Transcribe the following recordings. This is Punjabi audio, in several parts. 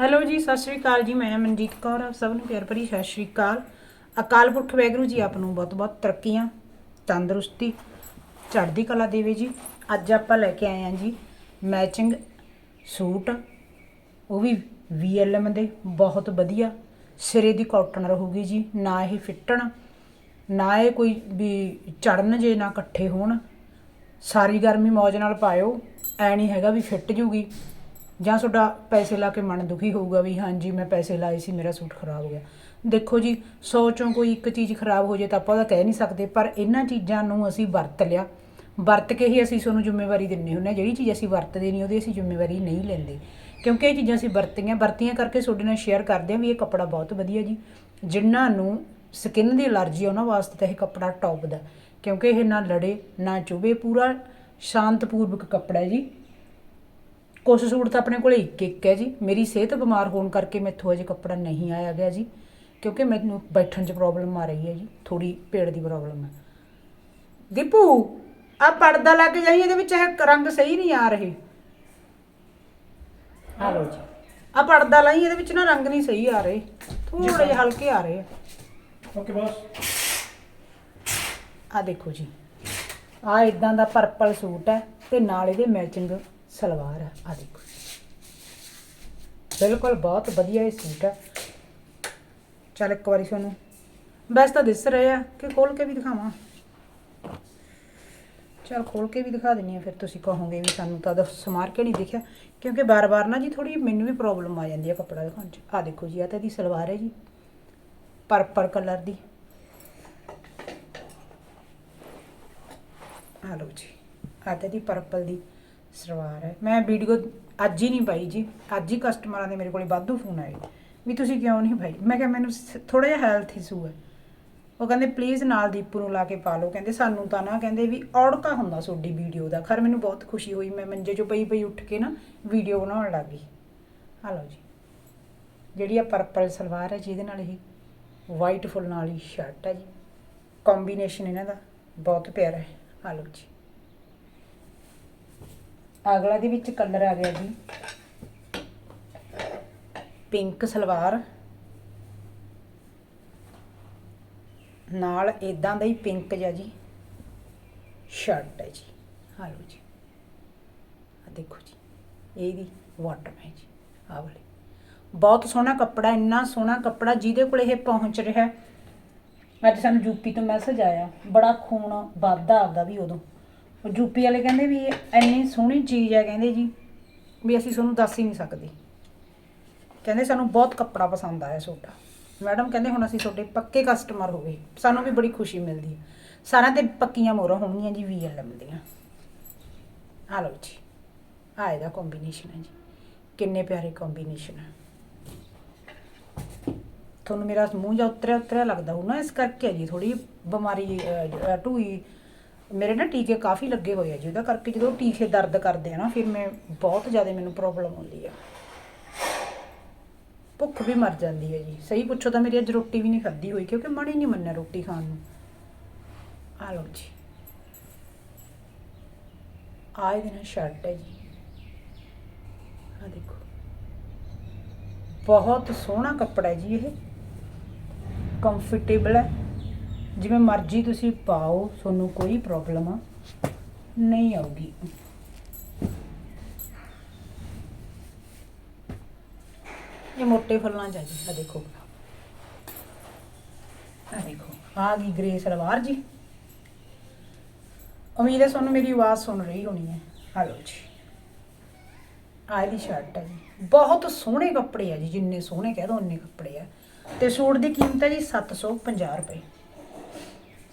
ਹੈਲੋ ਜੀ, ਸਤਿ ਸ਼੍ਰੀ ਅਕਾਲ ਜੀ, ਮੈਂ ਮਨਜੀਤ ਕੌਰ ਆਪ ਸਭ ਨੂੰ ਪਿਆਰ ਭਰੀ ਸਤਿ ਸ਼੍ਰੀ ਅਕਾਲ। ਅਕਾਲ ਪੁਰਖ ਵੈਗਰੂ ਜੀ, ਆਪ ਨੂੰ ਬਹੁਤ ਬਹੁਤ ਤਰੱਕੀਆਂ ਤੰਦਰੁਸਤੀ, ਚੜ੍ਹਦੀ ਕਲਾ ਦੇਵੇ ਜੀ। ਅੱਜ ਆਪਾਂ ਲੈ ਕੇ ਆਏ ਹਾਂ ਜੀ ਮੈਚਿੰਗ ਸੂਟ, ਉਹ ਵੀ VLM ਦੇ, ਬਹੁਤ ਵਧੀਆ। ਸਿਰੇ ਦੀ ਕਾਟਨ ਰਹੂਗੀ ਜੀ, ਨਾ ਇਹ ਫਿੱਟਣ, ਨਾ ਇਹ ਕੋਈ ਵੀ ਚੜਨ ਜੇ ਨਾ ਇਕੱਠੇ ਹੋਣ। ਸਾਰੀ ਗਰਮੀ ਮੌਜ ਨਾਲ ਪਾਇਓ, ਐ ਨਹੀਂ ਹੈਗਾ ਵੀ ਫਿੱਟ ਜੂਗੀ। ਜਾਂ ਤੁਹਾਡਾ ਪੈਸੇ ਲਾ ਕੇ ਮਨ ਦੁਖੀ ਹੋਊਗਾ ਵੀ ਹਾਂਜੀ, ਮੈਂ ਪੈਸੇ ਲਾਏ ਸੀ, ਮੇਰਾ ਸੂਟ ਖਰਾਬ ਹੋ ਗਿਆ। ਦੇਖੋ ਜੀ, ਸੌ ਚੋਂ ਕੋਈ ਇੱਕ ਚੀਜ਼ ਖਰਾਬ ਹੋ ਜੇ ਤਾਂ ਆਪਾਂ ਉਹਦਾ ਕਹਿ ਨਹੀਂ ਸਕਦੇ, ਪਰ ਇਹਨਾਂ ਚੀਜ਼ਾਂ ਨੂੰ ਅਸੀਂ ਵਰਤ ਲਿਆ। ਵਰਤ ਕੇ ਹੀ ਅਸੀਂ ਤੁਹਾਨੂੰ ਜ਼ਿੰਮੇਵਾਰੀ ਦਿੰਨੇ ਹੁੰਦੇ ਹਾਂ ਜਿਹੜੀ ਚੀਜ਼ ਅਸੀਂ ਵਰਤਦੇ ਨਹੀਂ, ਉਹਦੀ ਅਸੀਂ ਜ਼ਿੰਮੇਵਾਰੀ ਨਹੀਂ ਲੈਂਦੇ। ਕਿਉਂਕਿ ਇਹ ਚੀਜ਼ਾਂ ਅਸੀਂ ਵਰਤੀਆਂ ਵਰਤੀਆਂ ਕਰਕੇ ਤੁਹਾਡੇ ਨਾਲ ਸ਼ੇਅਰ ਕਰਦੇ ਹਾਂ ਵੀ ਇਹ ਕੱਪੜਾ ਬਹੁਤ ਵਧੀਆ ਜੀ। ਜਿਨ੍ਹਾਂ ਨੂੰ ਸਕਿਨ ਦੀ ਅਲਰਜੀ ਉਹਨਾਂ ਵਾਸਤੇ ਤਾਂ ਇਹ ਕੱਪੜਾ ਟੌਪ ਦਾ। ਕਿਉਂਕਿ ਇਹ ਨਾ ਲੜੇ, ਨਾ ਚੁਭੇ ਪੂਰਾ ਸ਼ਾਂਤਪੂਰਵਕ ਕੱਪੜਾ ਹੈ ਜੀ। ਕੁਛ ਸੂਟ ਤਾਂ ਆਪਣੇ ਕੋਲੇ ਇੱਕ ਇੱਕ ਹੈ ਜੀ। ਮੇਰੀ ਸਿਹਤ ਬਿਮਾਰ ਹੋਣ ਕਰਕੇ ਮੈਥੋਂ ਅਜੇ ਕੱਪੜਾ ਨਹੀਂ ਆਇਆ ਗਿਆ ਜੀ ਕਿਉਂਕਿ ਮੈਨੂੰ ਬੈਠਣ 'ਚ ਪ੍ਰੋਬਲਮ ਆ ਰਹੀ ਹੈ ਜੀ। ਥੋੜੀ ਪੇਟ ਦੀ ਪ੍ਰੋਬਲਮ ਹੈ। ਦੀਪੂ ਆ ਪਰਦਾ ਲੱਗ ਜਾਈ ਇਹਦੇ ਵਿੱਚ ਇਹ ਰੰਗ ਸਹੀ ਨਹੀਂ ਆ ਰਹੇ। ਆ ਲਓ ਜੀ। ਆ ਪਰਦਾ ਲਾਈ ਇਹਦੇ ਵਿੱਚ ਨਾ ਰੰਗ ਨਹੀਂ ਸਹੀ ਆ ਰਹੇ। ਥੋੜੇ ਜਿਹੇ ਹਲਕੇ ਆ ਰਹੇ ਆ। ਓਕੇ ਬॉस ਆ ਦੇਖੋ ਜੀ। ਆ ਇਦਾਂ ਦਾ ਪਰਪਲ ਸੂਟ ਹੈ ਤੇ ਨਾਲ ਇਹਦੇ ਮੈਚਿੰਗ ਸਲਵਾਰ ਹੈ। ਆ ਦੇਖੋ। ਬਿਲਕੁਲ ਬਹੁਤ ਵਧੀਆ ਇਹ ਸੂਟ ਹੈ। ਚੱਲ ਇੱਕ ਵਾਰੀ ਤੁਹਾਨੂੰ ਬਸ ਤਾਂ ਦਿਸ ਰਹੇ ਆ ਕਿ ਖੋਲ ਕੇ ਵੀ ਦਿਖਾਵਾਂ? ਚਲ ਖੋਲ ਕੇ ਵੀ ਦਿਖਾ ਦਿੰਨੀ ਆ ਫਿਰ ਤੁਸੀਂ ਕਹੋਗੇ ਵੀ ਸਾਨੂੰ ਤਾਂ ਦੱਸ ਸਮਾਰ ਕੇ ਨਹੀਂ ਦਿਖਿਆ। ਕਿਉਂਕਿ ਬਾਰ-ਬਾਰ ਨਾ ਜੀ ਥੋੜੀ ਮੈਨੂੰ ਵੀ ਪ੍ਰੋਬਲਮ ਆ ਜਾਂਦੀ ਹੈ ਕੱਪੜਾ ਦਿਖਾਉਣ 'ਚ। ਆ ਦੇਖੋ ਜੀ ਆ ਤਾਂ ਇਹਦੀ ਸਲਵਾਰ ਹੈ ਜੀ। ਪਰਪਲ ਕਲਰ ਦੀ। ਆ ਲਓ ਜੀ ਆ ਤਾਂ ਦੀ ਪਰਪਲ ਦੀ। ਸਲਵਾਰ ਹੈ। ਮੈਂ ਵੀਡੀਓ ਅੱਜ ਹੀ ਨਹੀਂ ਪਾਈ ਜੀ। ਅੱਜ ਹੀ ਕਸਟਮਰਾਂ ਦੇ ਮੇਰੇ ਕੋਲੇ ਵਾਧੂ ਫੋਨ ਆਏ। ਵੀ ਤੁਸੀਂ ਕਿਉਂ ਨਹੀਂ ਪਾਈ? ਮੈਂ ਕਿਹਾ ਮੈਨੂੰ ਥੋੜਾ ਜਿਹਾ ਹੈਲਥ ਇਸ਼ੂ ਹੈ। ਉਹ ਕਹਿੰਦੇ ਪਲੀਜ਼ ਨਾਲ ਦੀਪੂ ਨੂੰ ਲਾ ਕੇ ਪਾ ਲਓ। ਕਹਿੰਦੇ, ਸਾਨੂੰ ਤਾਂ ਨਾ, ਕਹਿੰਦੇ, ਵੀ ਔੜਕਾ ਹੁੰਦਾ ਤੁਹਾਡੀ ਵੀਡੀਓ ਦਾ। ਖਰ, ਮੈਨੂੰ ਬਹੁਤ ਖੁਸ਼ੀ ਹੋਈ। ਮੈਂ ਮੰਜੇ 'ਚੋਂ ਪਈ ਪਈ ਉੱਠ ਕੇ ਨਾ ਵੀਡੀਓ ਬਣਾਉਣ ਲੱਗ ਗਈ। ਆ ਲਓ ਜੀ। ਜਿਹੜੀ ਆ ਪਰਪਲ ਸਲਵਾਰ ਹੈ ਜਿਹਦੇ ਨਾਲ ਇਹ ਵਾਈਟ ਫੁੱਲ ਨਾਲ ਹੀ ਸ਼ਰਟ ਹੈ ਜੀ। ਕੰਬੀਨੇਸ਼ਨ ਇਹਨਾਂ ਦਾ ਬਹੁਤ ਪਿਆਰਾ ਹੈ। ਆ ਲਓ ਜੀ। ਅਗਲਾ ਦੇ ਵਿੱਚ ਕਲਰ ਆ ਗਿਆ ਜੀ। ਪਿੰਕ ਸਲਵਾਰ। ਨਾਲ ਇਦਾਂ ਦਾ ਹੀ ਪਿੰਕ ਜਿਹਾ ਜੀ। ਸ਼ਰਟ ਹੈ ਜੀ। ਆ ਲਓ ਜੀ। ਆ ਦੇਖੋ ਜੀ। ਇਹਦੀ ਵਾਟਰ ਹੈ ਜੀ। ਆ ਵਾਲੀ। ਬਹੁਤ ਸੋਹਣਾ ਕੱਪੜਾ, ਇੰਨਾ ਸੋਹਣਾ ਕੱਪੜਾ ਜਿਹਦੇ ਕੋਲ ਇਹ ਪਹੁੰਚ ਰਿਹਾ ਅੱਜ ਸਾਨੂੰ ਯੂਪੀ ਤੋਂ ਮੈਸੇਜ ਆਇਆ। ਬੜਾ ਖੂਨ ਵੱਧਦਾ ਆਪਦਾ ਵੀ ਉਦੋਂ। ਯੂਪੀ ਵਾਲੇ ਕਹਿੰਦੇ ਵੀ ਇਹ ਇੰਨੀ ਸੋਹਣੀ ਚੀਜ਼ ਹੈ ਕਹਿੰਦੇ ਜੀ, ਵੀ ਅਸੀਂ ਤੁਹਾਨੂੰ ਦੱਸ ਹੀ ਨਹੀਂ ਸਕਦੇ। ਕਹਿੰਦੇ ਸਾਨੂੰ ਬਹੁਤ ਕੱਪੜਾ ਪਸੰਦ ਆਇਆ ਤੁਹਾਡਾ ਮੈਡਮ ਕਹਿੰਦੇ ਹੁਣ ਅਸੀਂ ਤੁਹਾਡੇ ਪੱਕੇ ਕਸਟਮਰ ਹੋ ਗਏ ਸਾਨੂੰ ਵੀ ਬੜੀ ਖੁਸ਼ੀ ਮਿਲਦੀ ਹੈ। ਸਾਰਿਆਂ ਤੇ ਪੱਕੀਆਂ ਮੋਹਰਾਂ ਹੋਣਗੀਆਂ ਜੀ ਵੀਐਲਐਮ ਦੀਆਂ। ਆ ਲਓ ਜੀ ਆ ਇਹਦਾ ਕੰਬੀਨੇਸ਼ਨ ਹੈ ਜੀ। ਕਿੰਨੇ ਪਿਆਰੇ ਕੰਬੀਨੇਸ਼ਨ ਹੈ। ਤੁਹਾਨੂੰ ਮੇਰਾ ਮੂੰਹ ਜਾਂ ਉਤਰਿਆ ਉਤਰਿਆ ਲੱਗਦਾ ਹੋਊ ਨਾ ਇਸ ਕਰਕੇ ਹੈ ਜੀ ਥੋੜੀ ਬਿਮਾਰੀ ਢੂਈ ਮੇਰੇ ਨਾ ਟੀਕੇ ਕਾਫੀ ਲੱਗੇ ਹੋਏ ਆ ਜੀ, ਉਹਦਾ ਕਰਕੇ ਜਦੋਂ ਟੀਕੇ ਦਰਦ ਕਰਦੇ ਆ ਨਾ, ਫਿਰ ਮੈਂ ਬਹੁਤ ਜ਼ਿਆਦਾ ਮੈਨੂੰ ਪ੍ਰੋਬਲਮ ਹੁੰਦੀ ਆ। ਭੁੱਖ ਵੀ ਮਰ ਜਾਂਦੀ ਹੈ ਜੀ। ਸਹੀ ਪੁੱਛੋ ਤਾਂ ਮੇਰੀ ਅੱਜ ਰੋਟੀ ਵੀ ਨਹੀਂ ਖਾਧੀ ਹੋਈ, ਕਿਉਂਕਿ ਮਨ ਹੀ ਨਹੀਂ ਮੰਨਿਆ ਰੋਟੀ ਖਾਣ ਨੂੰ। ਆ ਲਓ ਜੀ। ਆ ਇਹਦੇ ਨਾਲ ਸ਼ਰਟ ਹੈ ਜੀ। ਆ ਦੇਖੋ। ਬਹੁਤ ਸੋਹਣਾ ਕੱਪੜਾ ਹੈ ਜੀ ਇਹ। ਕੰਫਰਟੇਬਲ ਹੈ। ਜਿਵੇਂ ਮਰਜ਼ੀ ਤੁਸੀਂ ਪਾਓ, ਤੁਹਾਨੂੰ ਕੋਈ ਪ੍ਰੋਬਲਮ ਨਹੀਂ ਆਉਗੀ ਇਹ ਮੋٹے ਫੁੱਲਾਂ ਚ ਆ ਜੀ ਆ ਦੇਖੋ। ਆ ਦੇਖੋ ਆ ਗਈ ਗ੍ਰੇ ਸਲਵਾਰ ਜੀ। ਉਮੀਦ ਹੈ ਤੁਹਾਨੂੰ ਮੇਰੀ ਆਵਾਜ਼ ਸੁਣ ਰਹੀ ਹੋਣੀ ਹੈ। ਆ ਲਓ ਜੀ। ਆ ਇਹਦੀ ਸ਼ਰਟ ਹੈ ਜੀ। ਬਹੁਤ ਸੋਹਣੇ ਕੱਪੜੇ ਆ ਜੀ, ਜਿੰਨੇ ਸੋਹਣੇ ਕਹਿ ਦੋ ਉਨੇ ਕੱਪੜੇ ਆ। ਤੇ ਸੂਟ ਦੀ ਕੀਮਤ ਹੈ ਜੀ 750 ਰੁਪਏ।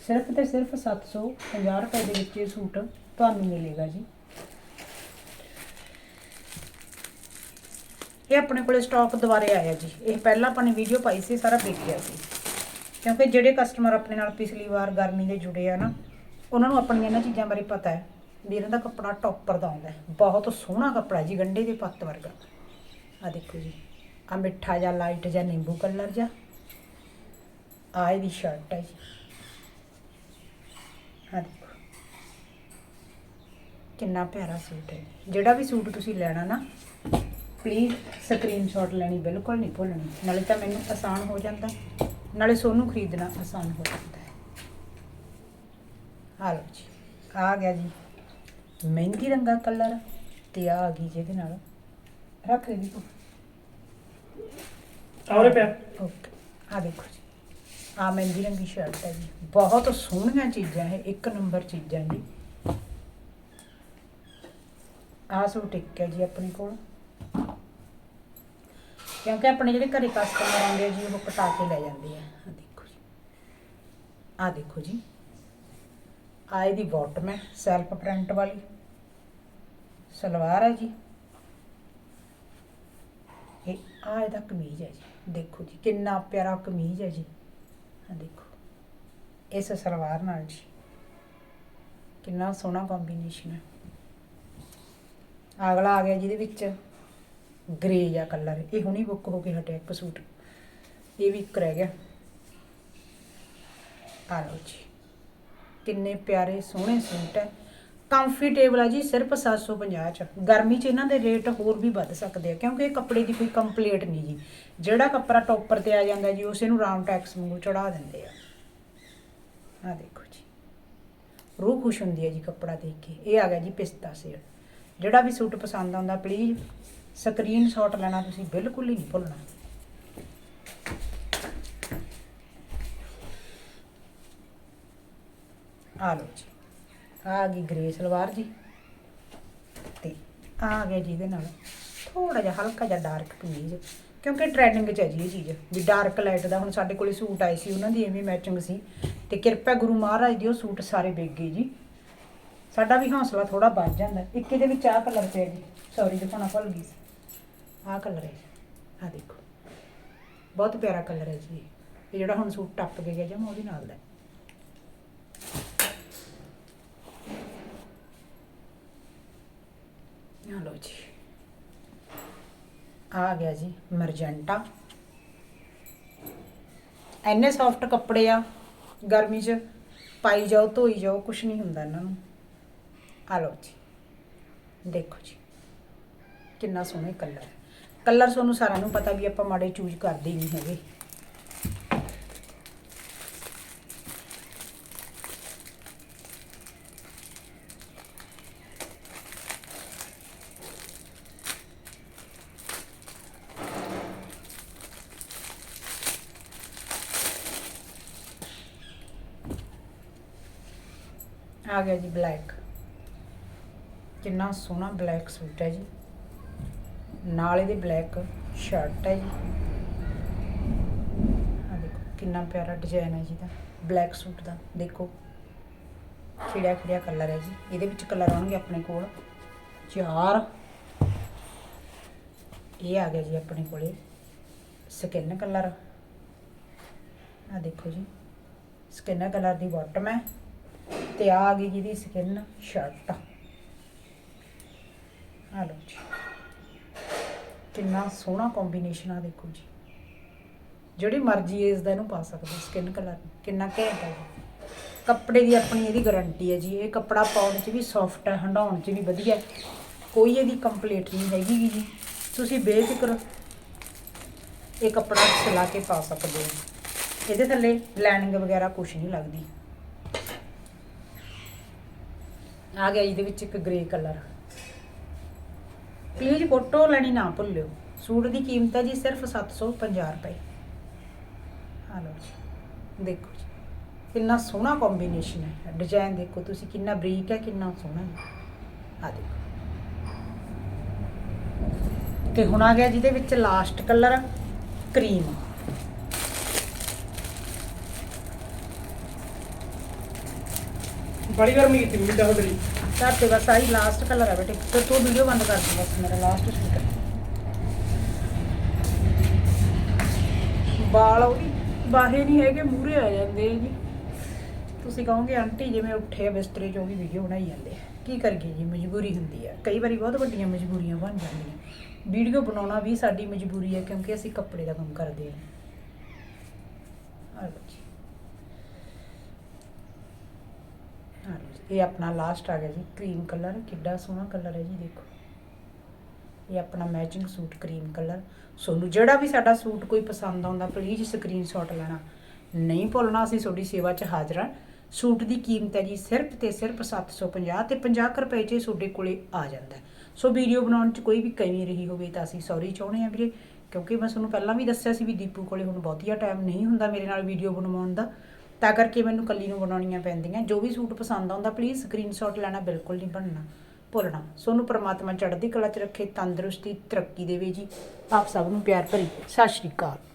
ਸਿਰਫ ਤੇ ਸਿਰਫ 750 ਰੁਪਏ ਦੇ ਵਿੱਚ ਇਹ ਸੂਟ ਤੁਹਾਨੂੰ ਮਿਲੇਗਾ ਜੀ। ਇਹ ਆਪਣੇ ਕੋਲੇ ਸਟਾਕ ਦੁਬਾਰੇ ਆਇਆ ਜੀ। ਇਹ ਪਹਿਲਾਂ ਆਪਾਂ ਨੇ ਵੀਡੀਓ ਪਾਈ ਸੀ ਸਾਰਾ ਵੇਖਿਆ ਸੀ। ਕਿਉਂਕਿ ਜਿਹੜੇ ਕਸਟਮਰ ਆਪਣੇ ਨਾਲ ਪਿਛਲੀ ਵਾਰ ਗਰਮੀ ਦੇ ਜੁੜੇ ਆ ਨਾ, ਉਹਨਾਂ ਨੂੰ ਆਪਣੀਆਂ ਇਹਨਾਂ ਚੀਜ਼ਾਂ ਬਾਰੇ ਪਤਾ ਹੈ ਵੀ ਇਹਨਾਂ ਦਾ ਕੱਪੜਾ ਟੌਪਰ ਦਾ ਆਉਂਦਾ ਬਹੁਤ ਸੋਹਣਾ ਕੱਪੜਾ ਜੀ ਗੰਡੇ ਦੇ ਪੱਤ ਵਰਗਾ। ਆ ਦੇਖੋ ਜੀ ਆ ਮਿੱਠਾ ਜਾਂ ਲਾਈਟ ਜਾਂ ਨਿੰਬੂ ਕਲਰ ਜਾਂ ਆ ਇਹਦੀ ਸ਼ਰਟ ਹੈ ਜੀ। ਆ ਦੇਖੋ। ਕਿੰਨਾ ਪਿਆਰਾ ਸੂਟ ਹੈ। ਜਿਹੜਾ ਵੀ ਸੂਟ ਤੁਸੀਂ ਲੈਣਾ ਨਾ ਪਲੀਜ਼ ਸਕਰੀਨਸ਼ਾਟ ਲੈਣੀ ਬਿਲਕੁਲ ਨਹੀਂ ਭੁੱਲਣੀ। ਨਾਲੇ ਤਾਂ ਮੈਨੂੰ ਆਸਾਨ ਹੋ ਜਾਂਦਾ। ਨਾਲੇ ਸੋਨੂੰ ਖਰੀਦਣਾ ਆਸਾਨ ਹੋ ਜਾਂਦਾ ਹੈ। ਆ ਲਓ ਜੀ। ਆ ਗਿਆ ਜੀ। ਮਹਿੰਦੀ ਰੰਗਾ ਕਲਰ ਤੇ ਆ ਆ ਗਈ ਜਿਹਦੇ ਨਾਲ। ਰੱਖ ਦੇ ਵੀ ਆਉਰੇ ਪਿਆ। ਓਕੇ। ਆ ਦੇਖੋ ਜੀ। ਆ ਮਹਿੰਦੀ ਰੰਗੀ ਸ਼ਰਟ ਹੈ ਜੀ। ਬਹੁਤ ਸੋਹਣੀਆਂ ਚੀਜ਼ਾਂ ਇਹ, ਇੱਕ ਨੰਬਰ ਚੀਜ਼ਾਂ ਜੀ। ਆ ਸੂਟ ਇੱਕ ਹੈ ਜੀ ਆਪਣੇ ਕੋਲ। ਕਿਉਂਕਿ ਆਪਣੇ ਜਿਹੜੇ ਘਰੇ ਕਸਟਮਰ ਆਉਂਦੇ ਆ ਜੀ, ਉਹ ਕਟਾ ਕੇ ਲੈ ਜਾਂਦੇ ਆ। ਆ ਦੇਖੋ ਜੀ। ਆ ਦੇਖੋ ਜੀ। ਆ ਇਹਦੀ ਬਾਟਮ ਹੈ ਸੈਲਫ ਪ੍ਰਿੰਟ ਵਾਲੀ। ਸਲਵਾਰ ਹੈ ਜੀ। ਇਹ ਆ ਇਹਦਾ ਕਮੀਜ਼ ਹੈ ਜੀ। ਦੇਖੋ ਜੀ, ਕਿੰਨਾ ਪਿਆਰਾ ਕਮੀਜ਼ ਹੈ ਜੀ। ਆ ਦੇਖੋ। ਇਸ ਸਲਵਾਰ ਨਾਲ ਜੀ। ਕਿੰਨਾ ਸੋਹਣਾ ਕੰਬੀਨੇਸ਼ਨ ਹੈ। ਅਗਲਾ ਆ ਗਿਆ ਜਿਹਦੇ ਵਿੱਚ ਗ੍ਰੇ ਜਾਂ ਕਲਰ ਇਹ ਹੁਣੀ ਬੁੱਕ ਹੋ ਕੇ ਹਟਿਆ ਇੱਕ ਸੂਟ। ਇਹ ਵੀ ਇੱਕ ਰਹਿ ਗਿਆ। ਆ ਲਓ ਜੀ। ਕਿੰਨੇ ਪਿਆਰੇ ਸੋਹਣੇ ਸੂਟ ਹੈ। ਕੰਫਰਟੇਬਲ ਆ ਜੀ, ਸਿਰਫ 750 ਚ। ਗਰਮੀ ਚ ਇਹਨਾਂ ਦੇ ਰੇਟ ਹੋਰ ਵੀ ਵੱਧ ਸਕਦੇ ਆ, ਕਿਉਂਕਿ ਇਹ ਕੱਪੜੇ ਦੀ ਕੋਈ ਕੰਪਲੀਟ ਨਹੀਂ ਜੀ। ਜਿਹੜਾ ਕੱਪੜਾ ਟੌਪਰ ਤੇ ਆ ਜਾਂਦਾ ਜੀ, ਉਸੇ ਨੂੰ ਰਾਉਂਡ ਟੈਕਸ ਵਾਂਗੂ ਚੜਾ ਦਿੰਦੇ ਆ। ਆ ਦੇਖੋ ਜੀ। ਰੂਹ ਖੁਸ਼ ਹੁੰਦੀ ਹੈ ਜੀ ਕੱਪੜਾ ਦੇਖ ਕੇ। ਇਹ ਆ ਗਿਆ ਜੀ ਪਿਸਤਾ ਸੇਲ। ਜਿਹੜਾ ਵੀ ਸੂਟ ਪਸੰਦ ਆਉਂਦਾ ਪਲੀਜ਼ ਸਕਰੀਨਸ਼ਾਟ ਲੈਣਾ, ਤੁਸੀਂ ਬਿਲਕੁਲ ਹੀ ਨਹੀਂ ਭੁੱਲਣਾ। ਆ ਲਓ ਜੀ। ਆ ਗਈ ਗ੍ਰੇ ਸਲਵਾਰ ਜੀ। ਤੇ ਆ ਗਿਆ ਜੀ ਇਹਦੇ ਨਾਲ ਥੋੜਾ ਜਿਹਾ ਹਲਕਾ ਜਿਹਾ ਡਾਰਕ ਕਮੀਜ਼ ਕਿਉਂਕਿ ਟ੍ਰੈਂਡਿੰਗ 'ਚ ਹੈ ਜੀ ਇਹ ਚੀਜ਼, ਵੀ ਡਾਰਕ ਲਾਈਟ ਦਾ ਹੁਣ ਸਾਡੇ ਕੋਲੇ ਸੂਟ ਆਏ ਸੀ, ਉਹਨਾਂ ਦੀ ਐਵੇਂ ਮੈਚਿੰਗ ਸੀ। ਤੇ ਕਿਰਪਾ ਗੁਰੂ ਮਹਾਰਾਜ ਦੀ ਉਹ ਸੂਟ ਸਾਰੇ ਵਿਕ ਗਏ ਜੀ। ਸਾਡਾ ਵੀ ਹੌਸਲਾ ਥੋੜਾ ਵੱਧ ਜਾਂਦਾ। ਇੱਕ ਇਹਦੇ ਵਿੱਚ ਆਹ ਕਲਰ ਪਿਆ ਜੀ। ਸੌਰੀ ਦਿਖਾਉਣਾ ਭੁੱਲ ਗਈ ਸੀ। ਆਹ ਕਲਰ ਹੈ ਆਹ ਦੇਖੋ। ਬਹੁਤ ਪਿਆਰਾ ਕਲਰ ਹੈ ਜੀ ਇਹ। ਇਹ ਜਿਹੜਾ ਹੁਣ ਸੂਟ ਟੱਪ ਕੇ ਗਿਆ ਜਮ ਉਹਦੇ ਨਾਲ ਦਾ। ਆ ਲਓ ਜੀ। ਆ ਗਿਆ ਜੀ ਮਰਜੈਂਟਾ। ਐਨੇ ਸੌਫਟ ਕੱਪੜੇ ਆ, ਗਰਮੀ 'ਚ ਪਾਈ ਜਾਓ, ਧੋਈ ਜਾਓ ਕੁਝ ਨਹੀਂ ਹੁੰਦਾ ਇਹਨਾਂ ਨੂੰ। ਆ ਲਓ ਜੀ। ਦੇਖੋ ਜੀ, ਕਿੰਨਾ ਸੋਹਣਾ ਕਲਰ ਹੈ। ਕਲਰ ਤੁਹਾਨੂੰ ਸਾਰਿਆਂ ਨੂੰ ਪਤਾ ਵੀ ਆਪਾਂ ਮਾੜੇ ਚੂਜ਼ ਕਰਦੇ ਹੀ ਨਹੀਂ ਹੈਗੇ। ਆ ਗਿਆ ਜੀ ਬਲੈਕ ਕਿੰਨਾ ਸੋਹਣਾ ਬਲੈਕ ਸੂਟ ਹੈ ਜੀ। ਨਾਲ ਇਹਦੇ ਬਲੈਕ ਸ਼ਰਟ ਹੈ ਜੀ। ਆ ਦੇਖੋ, ਕਿੰਨਾ ਪਿਆਰਾ ਡਿਜ਼ਾਈਨ ਹੈ ਜੀ ਦਾ ਬਲੈਕ ਸੂਟ ਦਾ। ਦੇਖੋ ਖਿੜਿਆ ਖਿੜਿਆ ਕਲਰ ਹੈ ਜੀ। ਇਹਦੇ ਵਿੱਚ ਕਲਰ ਆਉਣਗੇ ਆਪਣੇ ਕੋਲ। ਚਾਰ। ਇਹ ਆ ਗਿਆ ਜੀ ਆਪਣੇ ਕੋਲੇ। ਸਕਿਨ ਕਲਰ ਆ ਦੇਖੋ ਜੀ। ਸਕਿਨ ਕਲਰ ਦੀ ਬਾਟਮ ਹੈ। ਤੇ ਆ ਗਈ ਜਿਹਦੀ ਸਕਿਨ ਸ਼ਰਟ ਆ। ਲਓ ਜੀ। ਕਿੰਨਾ ਸੋਹਣਾ ਕੰਬੀਨੇਸ਼ਨ ਆ ਦੇਖੋ ਜੀ। ਜਿਹੜੀ ਮਰਜ਼ੀ ਏਜ ਦਾ ਇਹਨੂੰ ਪਾ ਸਕਦੇ ਸਕਿਨ ਕਲਰ ਕਿੰਨਾ ਘੈਂਟ ਹੈ ਕੱਪੜੇ ਦੀ ਆਪਣੀ ਇਹਦੀ ਗਾਰੰਟੀ ਹੈ ਜੀ। ਇਹ ਕੱਪੜਾ ਪਾਉਣ 'ਚ ਵੀ ਸੌਫਟ ਹੈ ਹੰਡਾਉਣ 'ਚ ਵੀ ਵਧੀਆ। ਕੋਈ ਇਹਦੀ ਕੰਪਲੀਟ ਨਹੀਂ ਹੈਗੀ ਜੀ। ਤੁਸੀਂ ਬੇਫਿਕਰ ਇਹ ਕੱਪੜਾ ਸਿਲਾ ਕੇ ਪਾ ਸਕਦੇ ਹੋ। ਇਹਦੇ ਥੱਲੇ ਲਾਈਨਿੰਗ ਵਗੈਰਾ ਕੁਝ ਨਹੀਂ ਲੱਗਦੀ। ਆ ਗਿਆ ਇਹਦੇ ਵਿੱਚ ਇੱਕ ਗ੍ਰੇ ਕਲਰ ਪਲੀਜ਼ ਫੋਟੋ ਲੈਣੀ ਨਾ ਭੁੱਲਿਓ। ਸੂਟ ਦੀ ਕੀਮਤ ਹੈ ਜੀ ਸਿਰਫ 750 ਰੁਪਏ। ਆ ਲਓ ਦੇਖੋ ਜੀ, ਕਿੰਨਾ ਸੋਹਣਾ ਕੰਬੀਨੇਸ਼ਨ ਹੈ। ਡਿਜ਼ਾਈਨ ਦੇਖੋ ਤੁਸੀਂ ਕਿੰਨਾ ਬਰੀਕ ਹੈ, ਕਿੰਨਾ ਸੋਹਣਾ ਹੈ। ਆ ਦੇਖੋ। ਤੇ ਹੁਣ ਆ ਗਿਆ ਜਿਹਦੇ ਵਿੱਚ ਲਾਸਟ ਕਲਰ ਕਰੀਮ ਬੜੀ ਗਰਮੀ ਕੀਤੀ ਮਿੰਟਾਂ ਹੋ। ਤੇਰੀ ਤੇ ਬਸ ਆਹੀ ਲਾਸਟ ਕਲਰ ਹੈ ਬੇਟੇ। ਤੇ ਤੂੰ ਵੀਡੀਓ ਬੰਦ ਕਰ ਦੇ ਬਸ ਮੇਰਾ ਲਾਸਟ ਸੂਟ ਹੈ ਉਹ ਵੀ ਬਾਹੇ ਨਹੀਂ ਹੈਗੇ ਮੂਰੇ ਆ ਜਾਂਦੇ ਜੀ। ਤੁਸੀਂ ਕਹੋਗੇ, ਆਂਟੀ, ਜਿਵੇਂ ਉੱਠੇ ਬਿਸਤਰੇ 'ਚੋਂ ਵੀ ਵੀਡੀਓ ਬਣਾਈ ਜਾਂਦੇ ਕੀ ਕਰੀਏ ਜੀ, ਮਜਬੂਰੀ ਹੁੰਦੀ ਹੈ ਕਈ ਵਾਰੀ ਬਹੁਤ ਵੱਡੀਆਂ ਮਜਬੂਰੀਆਂ ਬਣ ਜਾਂਦੀਆਂ। ਵੀਡੀਓ ਬਣਾਉਣਾ ਵੀ ਸਾਡੀ ਮਜਬੂਰੀ ਹੈ ਕਿਉਂਕਿ ਅਸੀਂ ਕੱਪੜੇ ਦਾ ਕੰਮ ਕਰਦੇ ਹਾਂ ਆ ਲਓ ਜੀ ਇਹ ਆਪਣਾ ਲਾਸਟ ਆ ਗਿਆ ਜੀ ਕਰੀਮ ਕਲਰ ਕਿੱਡਾ ਸੋਹਣਾ ਕਲਰ ਹੈ ਜੀ, ਦੇਖੋ। ਇਹ ਆਪਣਾ ਮੈਚਿੰਗ ਸੂਟ ਕਰੀਮ ਕਲਰ ਤੁਹਾਨੂੰ ਜਿਹੜਾ ਵੀ ਸਾਡਾ ਸੂਟ ਕੋਈ ਪਸੰਦ ਆਉਂਦਾ ਪਲੀਜ਼ ਸਕਰੀਨਸ਼ਾਟ ਲੈਣਾ। ਨਹੀਂ ਭੁੱਲਣਾ, ਅਸੀਂ ਤੁਹਾਡੀ ਸੇਵਾ 'ਚ ਹਾਜ਼ਰ ਹਾਂ। ਸੂਟ ਦੀ ਕੀਮਤ ਹੈ ਜੀ ਸਿਰਫ ਤੇ ਸਿਰਫ 750 ਤੇ 50 ਕੁ ਰੁਪਏ 'ਚ ਤੁਹਾਡੇ ਕੋਲੇ ਆ ਜਾਂਦਾ ਸੋ ਵੀਡੀਓ ਬਣਾਉਣ 'ਚ ਕੋਈ ਵੀ ਕਮੀ ਰਹੀ ਹੋਵੇ ਤਾਂ ਅਸੀਂ ਸੌਰੀ ਚਾਹੁੰਦੇ ਹਾਂ ਵੀਰੇ, ਕਿਉਂਕਿ ਮੈਂ ਤੁਹਾਨੂੰ ਪਹਿਲਾਂ ਵੀ ਦੱਸਿਆ ਸੀ ਵੀ ਦੀਪੂ ਕੋਲੇ ਹੁਣ ਬਹੁਤੀਆ ਟਾਈਮ ਨਹੀਂ ਹੁੰਦਾ ਮੇਰੇ ਨਾਲ ਵੀਡੀਓ ਬਣਵਾਉਣ ਦਾ। ਤਾਂ ਕਰਕੇ ਮੈਨੂੰ ਕੱਲੀ ਨੂੰ ਬਣਾਉਣੀਆਂ ਪੈਂਦੀਆਂ। ਜੋ ਵੀ ਸੂਟ ਪਸੰਦ ਆਉਂਦਾ ਪਲੀਜ਼ ਸਕਰੀਨਸ਼ਾਟ ਲੈਣਾ, ਬਿਲਕੁਲ ਨਹੀਂ ਭੁੱਲਣਾ ਭੁੱਲਣਾ। ਸੋਨੂੰ ਪ੍ਰਮਾਤਮਾ ਚੜ੍ਹਦੀ ਕਲਾ 'ਚ ਰੱਖੇ, ਤੰਦਰੁਸਤੀ, ਤਰੱਕੀ ਦੇਵੇ ਜੀ। ਆਪ ਸਭ ਨੂੰ ਪਿਆਰ ਭਰੀ। ਸਤਿ ਸ਼੍ਰੀ ਅਕਾਲ।